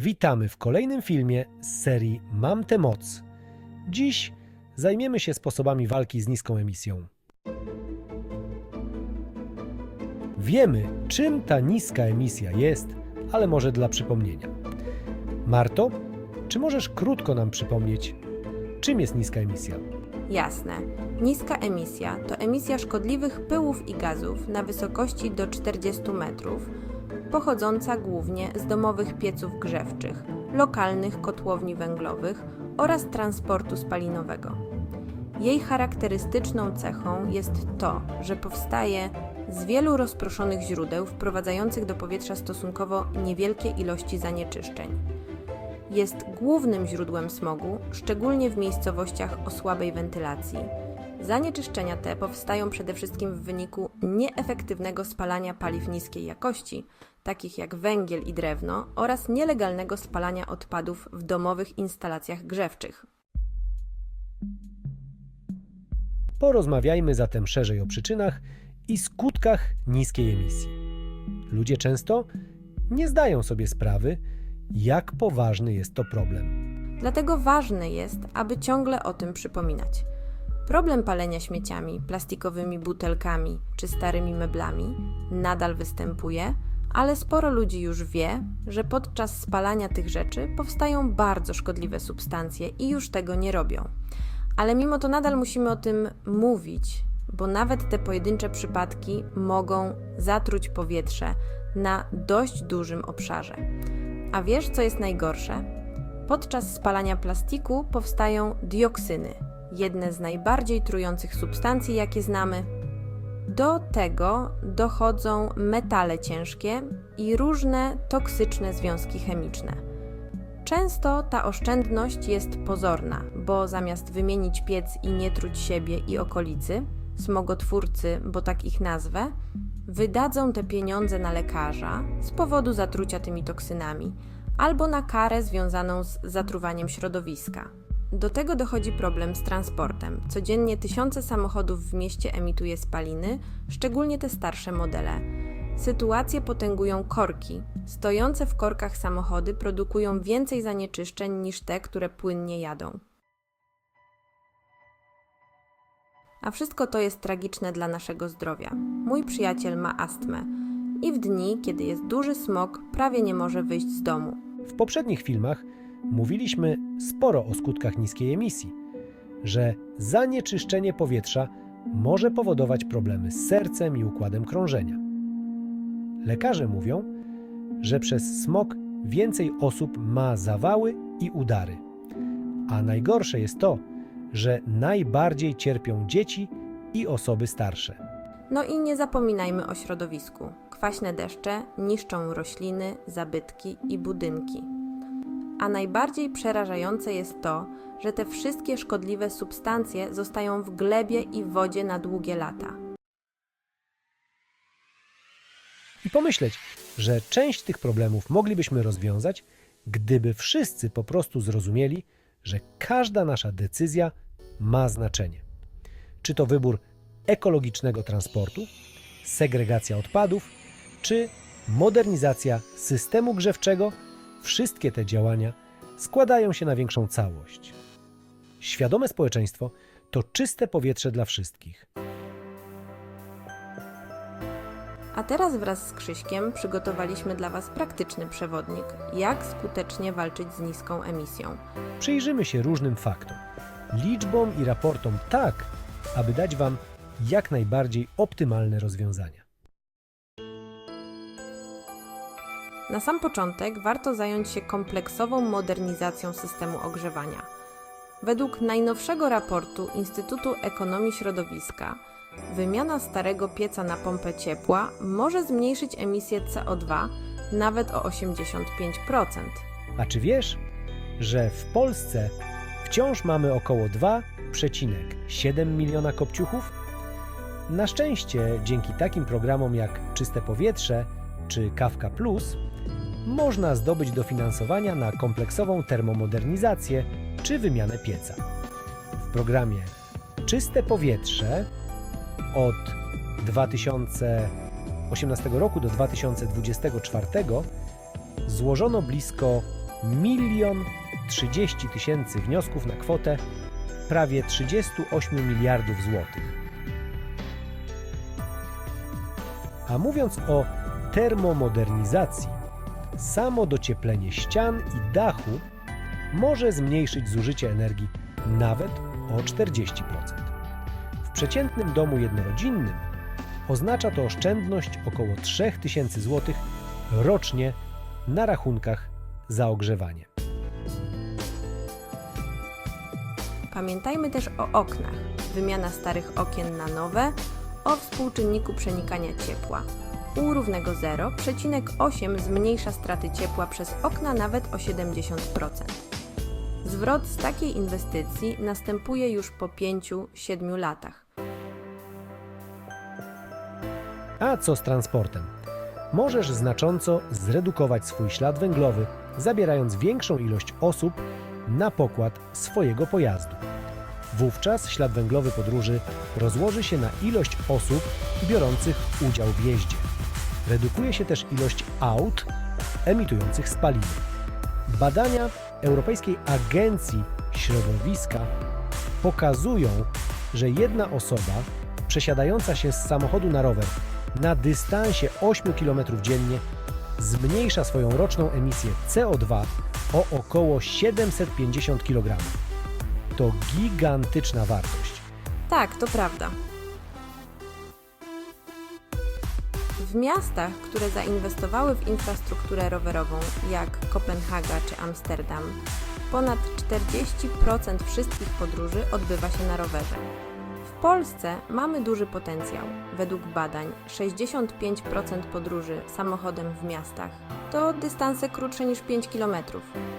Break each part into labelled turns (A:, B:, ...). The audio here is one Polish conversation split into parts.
A: Witamy w kolejnym filmie z serii Mam tę moc. Dziś zajmiemy się sposobami walki z niską emisją. Wiemy, czym ta niska emisja jest, ale może dla przypomnienia. Marto, czy możesz krótko nam przypomnieć, czym jest niska emisja?
B: Jasne. Niska emisja to emisja szkodliwych pyłów i gazów na wysokości do 40 metrów, pochodząca głównie z domowych pieców grzewczych, lokalnych kotłowni węglowych oraz transportu spalinowego. Jej charakterystyczną cechą jest to, że powstaje z wielu rozproszonych źródeł wprowadzających do powietrza stosunkowo niewielkie ilości zanieczyszczeń. Jest głównym źródłem smogu, szczególnie w miejscowościach o słabej wentylacji. Zanieczyszczenia te powstają przede wszystkim w wyniku nieefektywnego spalania paliw niskiej jakości, takich jak węgiel i drewno, oraz nielegalnego spalania odpadów w domowych instalacjach grzewczych.
A: Porozmawiajmy zatem szerzej o przyczynach i skutkach niskiej emisji. Ludzie często nie zdają sobie sprawy, jak poważny jest to problem.
B: Dlatego ważne jest, aby ciągle o tym przypominać. Problem palenia śmieciami, plastikowymi butelkami czy starymi meblami nadal występuje, ale sporo ludzi już wie, że podczas spalania tych rzeczy powstają bardzo szkodliwe substancje i już tego nie robią. Ale mimo to nadal musimy o tym mówić, bo nawet te pojedyncze przypadki mogą zatruć powietrze na dość dużym obszarze. A wiesz, co jest najgorsze? Podczas spalania plastiku powstają dioksyny, jedne z najbardziej trujących substancji, jakie znamy. Do tego dochodzą metale ciężkie i różne toksyczne związki chemiczne. Często ta oszczędność jest pozorna, bo zamiast wymienić piec i nie truć siebie i okolicy, smogotwórcy, bo tak ich nazwę, wydadzą te pieniądze na lekarza z powodu zatrucia tymi toksynami albo na karę związaną z zatruwaniem środowiska. Do tego dochodzi problem z transportem. Codziennie tysiące samochodów w mieście emituje spaliny, szczególnie te starsze modele. Sytuację potęgują korki. Stojące w korkach samochody produkują więcej zanieczyszczeń niż te, które płynnie jadą. A wszystko to jest tragiczne dla naszego zdrowia. Mój przyjaciel ma astmę i w dni, kiedy jest duży smog, prawie nie może wyjść z domu.
A: W poprzednich filmach mówiliśmy sporo o skutkach niskiej emisji, że zanieczyszczenie powietrza może powodować problemy z sercem i układem krążenia. Lekarze mówią, że przez smog więcej osób ma zawały i udary. A najgorsze jest to, że najbardziej cierpią dzieci i osoby starsze.
B: No i nie zapominajmy o środowisku. Kwaśne deszcze niszczą rośliny, zabytki i budynki. A najbardziej przerażające jest to, że te wszystkie szkodliwe substancje zostają w glebie i wodzie na długie lata.
A: I pomyśleć, że część tych problemów moglibyśmy rozwiązać, gdyby wszyscy po prostu zrozumieli, że każda nasza decyzja ma znaczenie. Czy to wybór ekologicznego transportu, segregacja odpadów, czy modernizacja systemu grzewczego, wszystkie te działania składają się na większą całość. Świadome społeczeństwo to czyste powietrze dla wszystkich.
B: A teraz wraz z Krzyśkiem przygotowaliśmy dla Was praktyczny przewodnik, jak skutecznie walczyć z niską emisją.
A: Przyjrzymy się różnym faktom, liczbom i raportom tak, aby dać Wam jak najbardziej optymalne rozwiązania.
B: Na sam początek warto zająć się kompleksową modernizacją systemu ogrzewania. Według najnowszego raportu Instytutu Ekonomii Środowiska, wymiana starego pieca na pompę ciepła może zmniejszyć emisję CO2 nawet o 85%.
A: A czy wiesz, że w Polsce wciąż mamy około 2,7 miliona kopciuchów? Na szczęście, dzięki takim programom jak Czyste Powietrze czy Kawka Plus, można zdobyć dofinansowania na kompleksową termomodernizację czy wymianę pieca. W programie Czyste Powietrze od 2018 roku do 2024 złożono blisko milion 30 tysięcy wniosków na kwotę prawie 38 miliardów złotych. A mówiąc o termomodernizacji, samo docieplenie ścian i dachu może zmniejszyć zużycie energii nawet o 40%. W przeciętnym domu jednorodzinnym oznacza to oszczędność około 3000 zł rocznie na rachunkach za ogrzewanie.
B: Pamiętajmy też o oknach. Wymiana starych okien na nowe, o współczynniku przenikania ciepła. U równego 0,8 zmniejsza straty ciepła przez okna nawet o 70%. Zwrot z takiej inwestycji następuje już po 5-7 latach.
A: A co z transportem? Możesz znacząco zredukować swój ślad węglowy, zabierając większą ilość osób na pokład swojego pojazdu. Wówczas ślad węglowy podróży rozłoży się na ilość osób biorących udział w jeździe. Redukuje się też ilość aut emitujących spaliny. Badania Europejskiej Agencji Środowiska pokazują, że jedna osoba przesiadająca się z samochodu na rower na dystansie 8 km dziennie zmniejsza swoją roczną emisję CO2 o około 750 kg. To gigantyczna wartość.
B: Tak, to prawda. W miastach, które zainwestowały w infrastrukturę rowerową, jak Kopenhaga czy Amsterdam, ponad 40% wszystkich podróży odbywa się na rowerze. W Polsce mamy duży potencjał. Według badań 65% podróży samochodem w miastach to dystanse krótsze niż 5 km.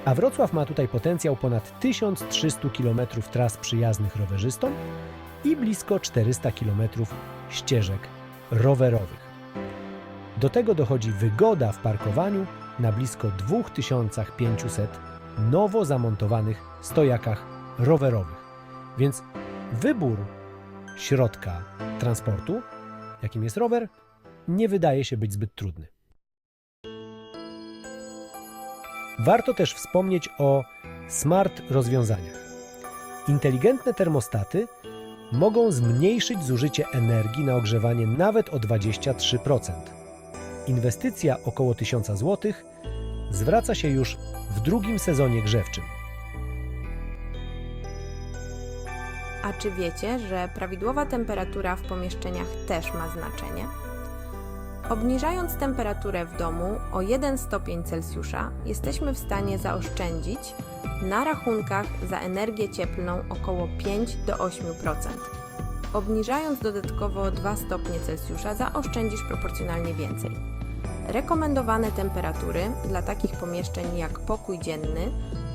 A: A Wrocław ma tutaj potencjał ponad 1300 km tras przyjaznych rowerzystom i blisko 400 km ścieżek rowerowych. Do tego dochodzi wygoda w parkowaniu na blisko 2500 nowo zamontowanych stojakach rowerowych. Więc wybór środka transportu, jakim jest rower, nie wydaje się być zbyt trudny. Warto też wspomnieć o smart rozwiązaniach. Inteligentne termostaty mogą zmniejszyć zużycie energii na ogrzewanie nawet o 23%. Inwestycja około 1000 zł zwraca się już w drugim sezonie grzewczym.
B: A czy wiecie, że prawidłowa temperatura w pomieszczeniach też ma znaczenie? Obniżając temperaturę w domu o 1 stopień Celsjusza, jesteśmy w stanie zaoszczędzić na rachunkach za energię cieplną około 5 do 8%. Obniżając dodatkowo o 2 stopnie Celsjusza, zaoszczędzisz proporcjonalnie więcej. Rekomendowane temperatury dla takich pomieszczeń jak pokój dzienny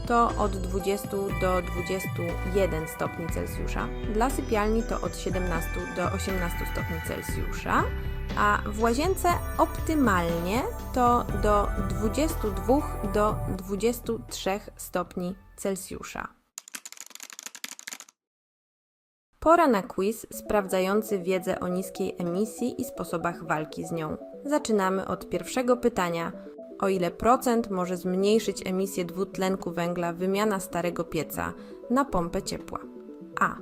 B: to od 20 do 21 stopni Celsjusza, dla sypialni to od 17 do 18 stopni Celsjusza, a w łazience optymalnie to do 22 do 23 stopni Celsjusza. Pora na quiz sprawdzający wiedzę o niskiej emisji i sposobach walki z nią. Zaczynamy od pierwszego pytania. O ile procent może zmniejszyć emisję dwutlenku węgla wymiana starego pieca na pompę ciepła? A.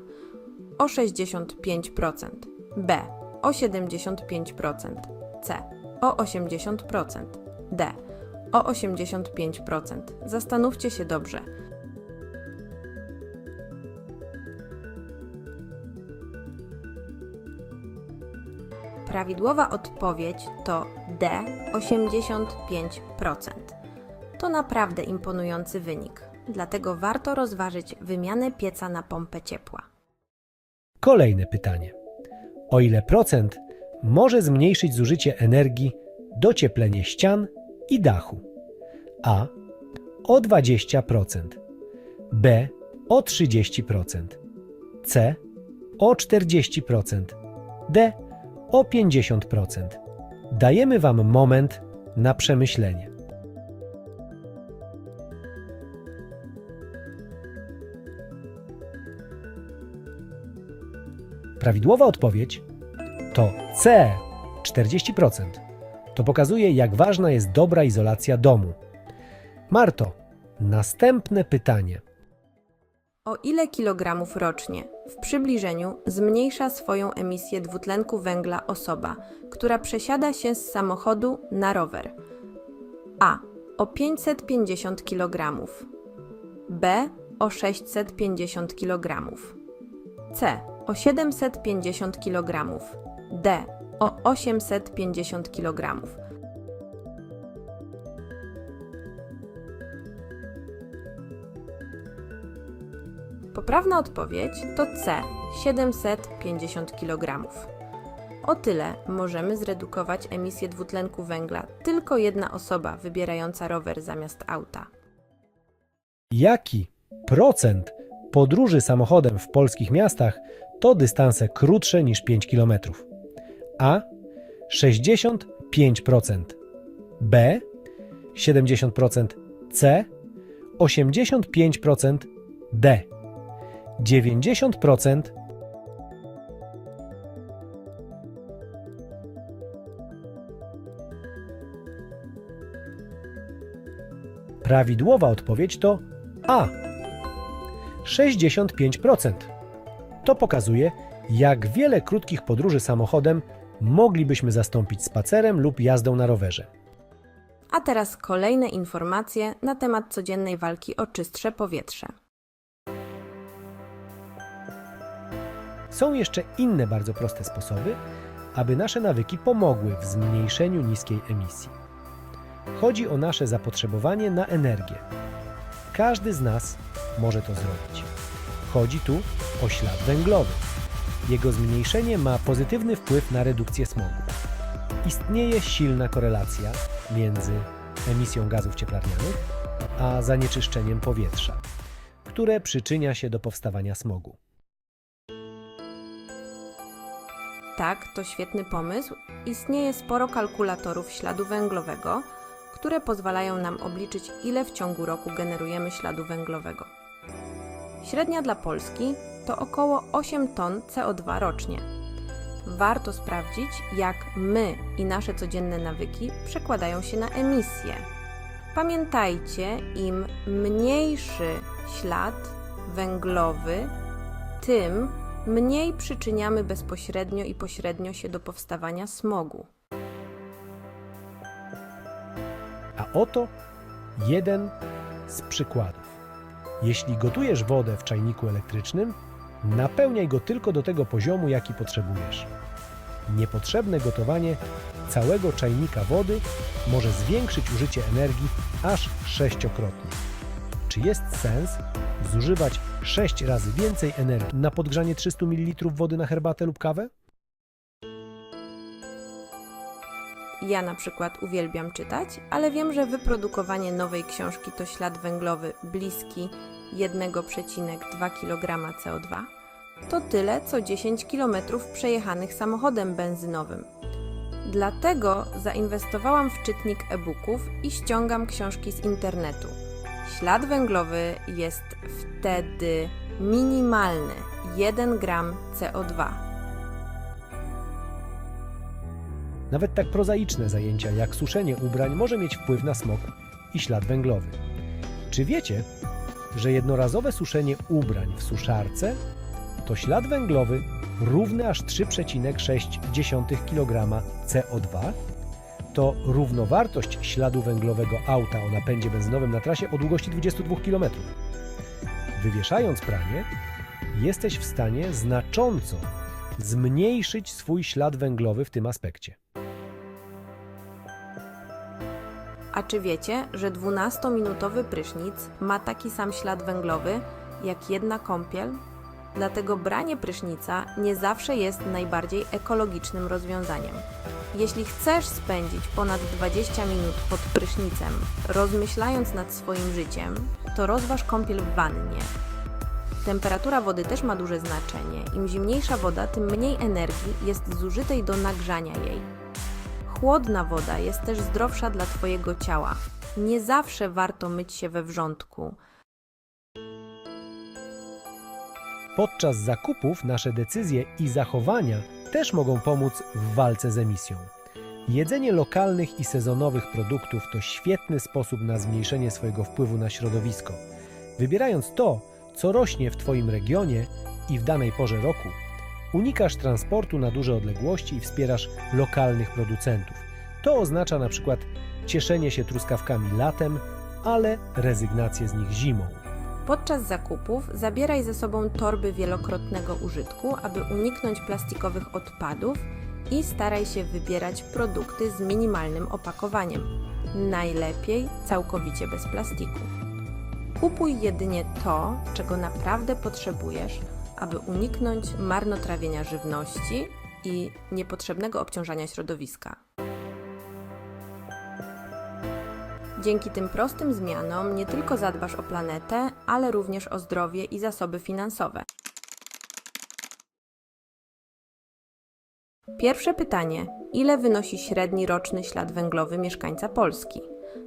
B: O 65%. B. O 75%. C. O 80%. D. O 85%. Zastanówcie się dobrze. Prawidłowa odpowiedź to D 85%. To naprawdę imponujący wynik, dlatego warto rozważyć wymianę pieca na pompę ciepła.
A: Kolejne pytanie. O ile procent może zmniejszyć zużycie energii docieplenie ścian i dachu? A. O 20%. B. O 30%. C. O 40%. D. O 50%. Dajemy Wam moment na przemyślenie. Prawidłowa odpowiedź to C 40%. To pokazuje, jak ważna jest dobra izolacja domu. Marto, następne pytanie.
B: O ile kilogramów rocznie w przybliżeniu zmniejsza swoją emisję dwutlenku węgla osoba, która przesiada się z samochodu na rower? A. O 550 kg. B. O 650 kg. C. O 750 kg. D. O 850 kg. Poprawna odpowiedź to C 750 kg. O tyle możemy zredukować emisję dwutlenku węgla tylko jedna osoba wybierająca rower zamiast auta.
A: Jaki procent podróży samochodem w polskich miastach to dystanse krótsze niż 5 km? A 65%, B 70%, C 85%, D 90%. Prawidłowa odpowiedź to A 65%. To pokazuje, jak wiele krótkich podróży samochodem moglibyśmy zastąpić spacerem lub jazdą na rowerze.
B: A teraz kolejne informacje na temat codziennej walki o czystsze powietrze.
A: Są jeszcze inne bardzo proste sposoby, aby nasze nawyki pomogły w zmniejszeniu niskiej emisji. Chodzi o nasze zapotrzebowanie na energię. Każdy z nas może to zrobić. Chodzi tu o ślad węglowy. Jego zmniejszenie ma pozytywny wpływ na redukcję smogu. Istnieje silna korelacja między emisją gazów cieplarnianych a zanieczyszczeniem powietrza, które przyczynia się do powstawania smogu.
B: Tak, to świetny pomysł. Istnieje sporo kalkulatorów śladu węglowego, które pozwalają nam obliczyć, ile w ciągu roku generujemy śladu węglowego. Średnia dla Polski to około 8 ton CO2 rocznie. Warto sprawdzić, jak my i nasze codzienne nawyki przekładają się na emisję. Pamiętajcie, im mniejszy ślad węglowy, tym mniej przyczyniamy bezpośrednio i pośrednio się do powstawania smogu.
A: A oto jeden z przykładów. Jeśli gotujesz wodę w czajniku elektrycznym, napełniaj go tylko do tego poziomu, jaki potrzebujesz. Niepotrzebne gotowanie całego czajnika wody może zwiększyć użycie energii aż sześciokrotnie. Czy jest sens zużywać 6 razy więcej energii na podgrzanie 300 ml wody na herbatę lub kawę?
B: Ja na przykład uwielbiam czytać, ale wiem, że wyprodukowanie nowej książki to ślad węglowy bliski 1,2 kg CO2. To tyle co 10 km przejechanych samochodem benzynowym. Dlatego zainwestowałam w czytnik e-booków i ściągam książki z internetu. Ślad węglowy jest wtedy minimalny 1 gram CO2.
A: Nawet tak prozaiczne zajęcia jak suszenie ubrań może mieć wpływ na smog i ślad węglowy. Czy wiecie, że jednorazowe suszenie ubrań w suszarce to ślad węglowy równy aż 3,6 kg CO2? To równowartość śladu węglowego auta o napędzie benzynowym na trasie o długości 22 km. Wywieszając pranie, jesteś w stanie znacząco zmniejszyć swój ślad węglowy w tym aspekcie.
B: A czy wiecie, że 12-minutowy prysznic ma taki sam ślad węglowy jak jedna kąpiel? Dlatego branie prysznica nie zawsze jest najbardziej ekologicznym rozwiązaniem. Jeśli chcesz spędzić ponad 20 minut pod prysznicem, rozmyślając nad swoim życiem, to rozważ kąpiel w wannie. Temperatura wody też ma duże znaczenie. Im zimniejsza woda, tym mniej energii jest zużytej do nagrzania jej. Chłodna woda jest też zdrowsza dla Twojego ciała. Nie zawsze warto myć się we wrzątku.
A: Podczas zakupów nasze decyzje i zachowania też mogą pomóc w walce z emisją. Jedzenie lokalnych i sezonowych produktów to świetny sposób na zmniejszenie swojego wpływu na środowisko. Wybierając to, co rośnie w Twoim regionie i w danej porze roku, unikasz transportu na duże odległości i wspierasz lokalnych producentów. To oznacza na przykład cieszenie się truskawkami latem, ale rezygnację z nich zimą.
B: Podczas zakupów zabieraj ze sobą torby wielokrotnego użytku, aby uniknąć plastikowych odpadów i staraj się wybierać produkty z minimalnym opakowaniem. Najlepiej całkowicie bez plastiku. Kupuj jedynie to, czego naprawdę potrzebujesz, aby uniknąć marnotrawienia żywności i niepotrzebnego obciążania środowiska. Dzięki tym prostym zmianom nie tylko zadbasz o planetę, ale również o zdrowie i zasoby finansowe. Pierwsze pytanie: ile wynosi średni roczny ślad węglowy mieszkańca Polski?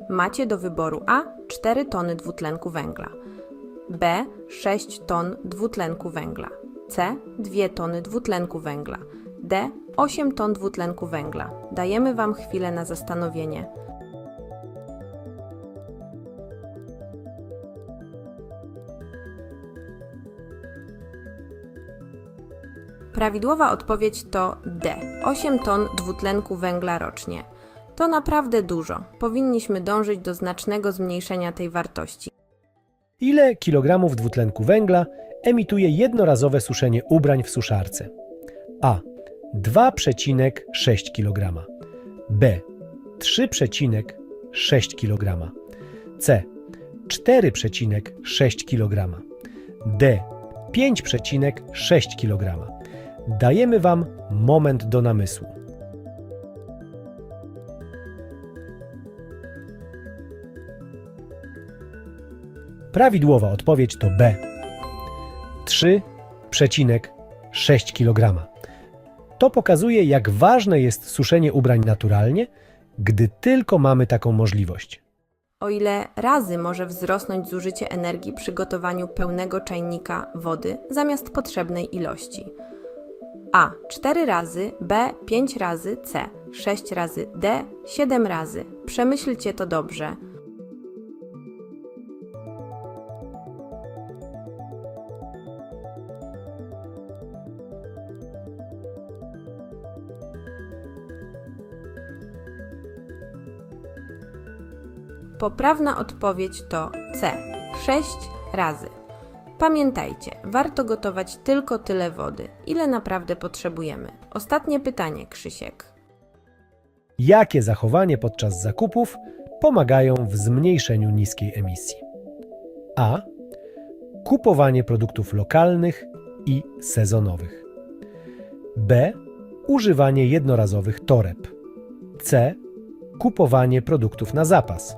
B: Macie do wyboru A 4 tony dwutlenku węgla, B 6 ton dwutlenku węgla, C 2 tony dwutlenku węgla, D 8 ton dwutlenku węgla. Dajemy Wam chwilę na zastanowienie. Prawidłowa odpowiedź to D. 8 ton dwutlenku węgla rocznie. To naprawdę dużo. Powinniśmy dążyć do znacznego zmniejszenia tej wartości.
A: Ile kilogramów dwutlenku węgla emituje jednorazowe suszenie ubrań w suszarce? A. 2,6 kg. B. 3,6 kg. C. 4,6 kg. D. 5,6 kg. Dajemy Wam moment do namysłu. Prawidłowa odpowiedź to B. 3,6 kg. To pokazuje, jak ważne jest suszenie ubrań naturalnie, gdy tylko mamy taką możliwość.
B: O ile razy może wzrosnąć zużycie energii przy gotowaniu pełnego czajnika wody zamiast potrzebnej ilości. A 4 razy, B 5 razy, C 6 razy, D 7 razy. Przemyślcie to dobrze. Poprawna odpowiedź to C. 6 razy. Pamiętajcie, warto gotować tylko tyle wody, ile naprawdę potrzebujemy. Ostatnie pytanie, Krzysiek.
A: Jakie zachowanie podczas zakupów pomagają w zmniejszeniu niskiej emisji? A. Kupowanie produktów lokalnych i sezonowych. B. Używanie jednorazowych toreb. C. Kupowanie produktów na zapas.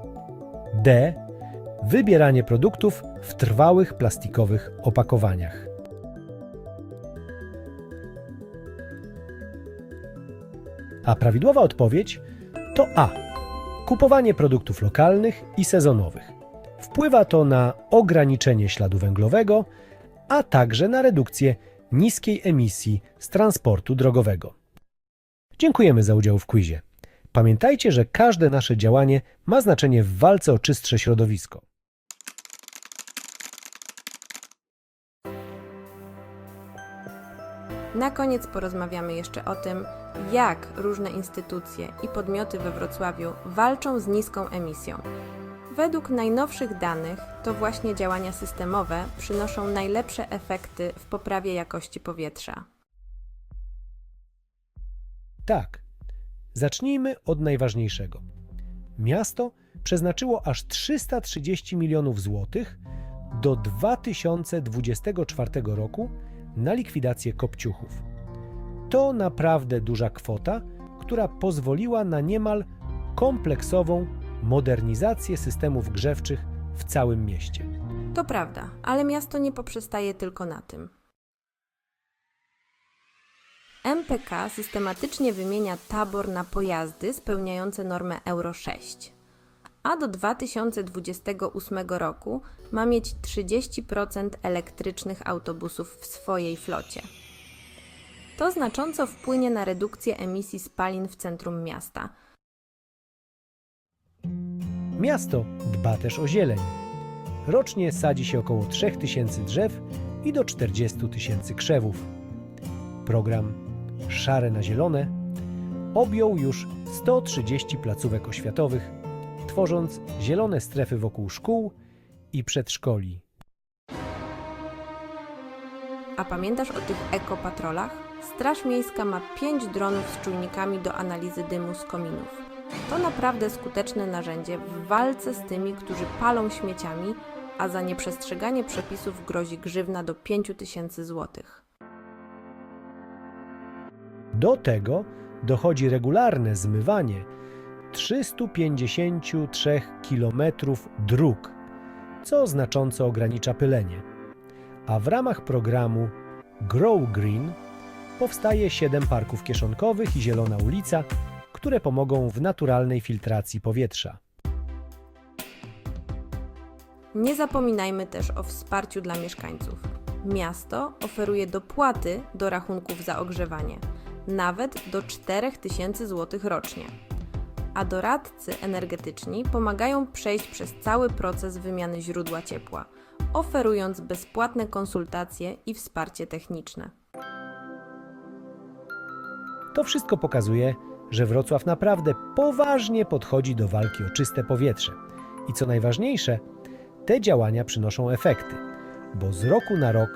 A: D. Wybieranie produktów w trwałych plastikowych opakowaniach. A prawidłowa odpowiedź to A. Kupowanie produktów lokalnych i sezonowych. Wpływa to na ograniczenie śladu węglowego, a także na redukcję niskiej emisji z transportu drogowego. Dziękujemy za udział w quizie. Pamiętajcie, że każde nasze działanie ma znaczenie w walce o czystsze środowisko.
B: Na koniec porozmawiamy jeszcze o tym, jak różne instytucje i podmioty we Wrocławiu walczą z niską emisją. Według najnowszych danych to właśnie działania systemowe przynoszą najlepsze efekty w poprawie jakości powietrza.
A: Tak, zacznijmy od najważniejszego. Miasto przeznaczyło aż 330 milionów złotych do 2024 roku na likwidację kopciuchów. To naprawdę duża kwota, która pozwoliła na niemal kompleksową modernizację systemów grzewczych w całym mieście.
B: To prawda, ale miasto nie poprzestaje tylko na tym. MPK systematycznie wymienia tabor na pojazdy spełniające normę Euro 6, a do 2028 roku ma mieć 30% elektrycznych autobusów w swojej flocie. To znacząco wpłynie na redukcję emisji spalin w centrum miasta.
A: Miasto dba też o zieleń. Rocznie sadzi się około 3000 drzew i do 40 tysięcy krzewów. Program Szare na Zielone objął już 130 placówek oświatowych, tworząc zielone strefy wokół szkół i przedszkoli.
B: A pamiętasz o tych ekopatrolach? Straż Miejska ma 5 dronów z czujnikami do analizy dymu z kominów. To naprawdę skuteczne narzędzie w walce z tymi, którzy palą śmieciami, a za nieprzestrzeganie przepisów grozi grzywna do 5000 złotych.
A: Do tego dochodzi regularne zmywanie 353 km dróg, co znacząco ogranicza pylenie. A w ramach programu Grow Green powstaje 7 parków kieszonkowych i zielona ulica, które pomogą w naturalnej filtracji powietrza.
B: Nie zapominajmy też o wsparciu dla mieszkańców. Miasto oferuje dopłaty do rachunków za ogrzewanie, nawet do 4000 zł rocznie. A doradcy energetyczni pomagają przejść przez cały proces wymiany źródła ciepła, oferując bezpłatne konsultacje i wsparcie techniczne.
A: To wszystko pokazuje, że Wrocław naprawdę poważnie podchodzi do walki o czyste powietrze. I co najważniejsze, te działania przynoszą efekty, bo z roku na rok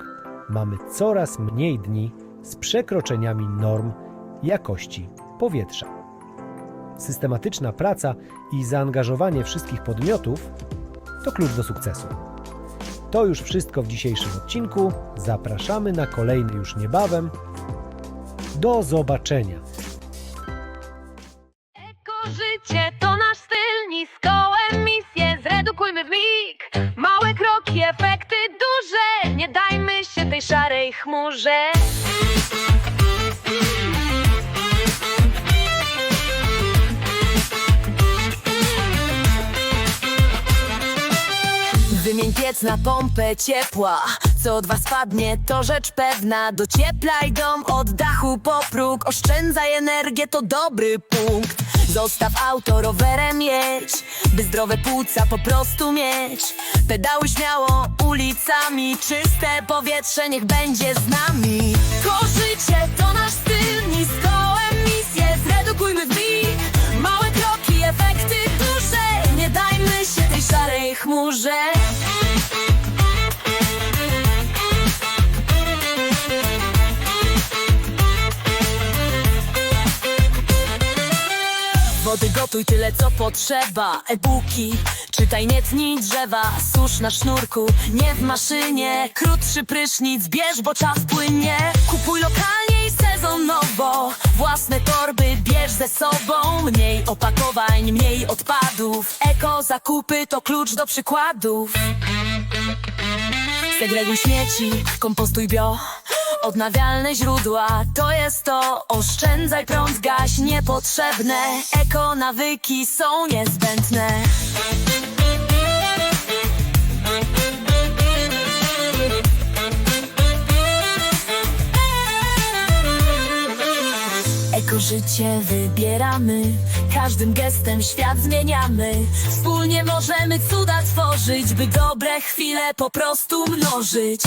A: mamy coraz mniej dni z przekroczeniami norm jakości powietrza. Systematyczna praca i zaangażowanie wszystkich podmiotów to klucz do sukcesu. To już wszystko w dzisiejszym odcinku. Zapraszamy na kolejny już niebawem. Do zobaczenia.
C: Eko życie to nasz styl, niską emisję zredukujmy w mig. Małe kroki, efekty duże, nie dajmy się tej szarej chmurze.
D: Piec na pompę ciepła. Co od was to rzecz pewna. Docieplaj dom od dachu po próg Oszczędzaj energię to dobry punkt. Zostaw auto rowerem jedź. By zdrowe płuca po prostu mieć. Pedały śmiało ulicami. Czyste powietrze niech będzie z nami. To życie to nasz styl. Niską emisję zredukujmy w Małe kroki, efekty duże. Nie dajmy się tej szarej chmurze Wody gotuj tyle co potrzeba. E-booki, czytaj nie tnij drzewa. Susz na sznurku, nie w maszynie. Krótszy prysznic, bierz bo czas płynie. Kupuj lokalnie i sezonowo. Własne torby bierz ze sobą. Mniej opakowań, mniej odpadów. Eko zakupy to klucz do przykładów Segreguj śmieci, kompostuj bio. Odnawialne źródła to jest to. Oszczędzaj prąd, gaś niepotrzebne. Eko nawyki są niezbędne życie wybieramy. Każdym gestem świat zmieniamy. Wspólnie możemy cuda tworzyć By dobre chwile po prostu mnożyć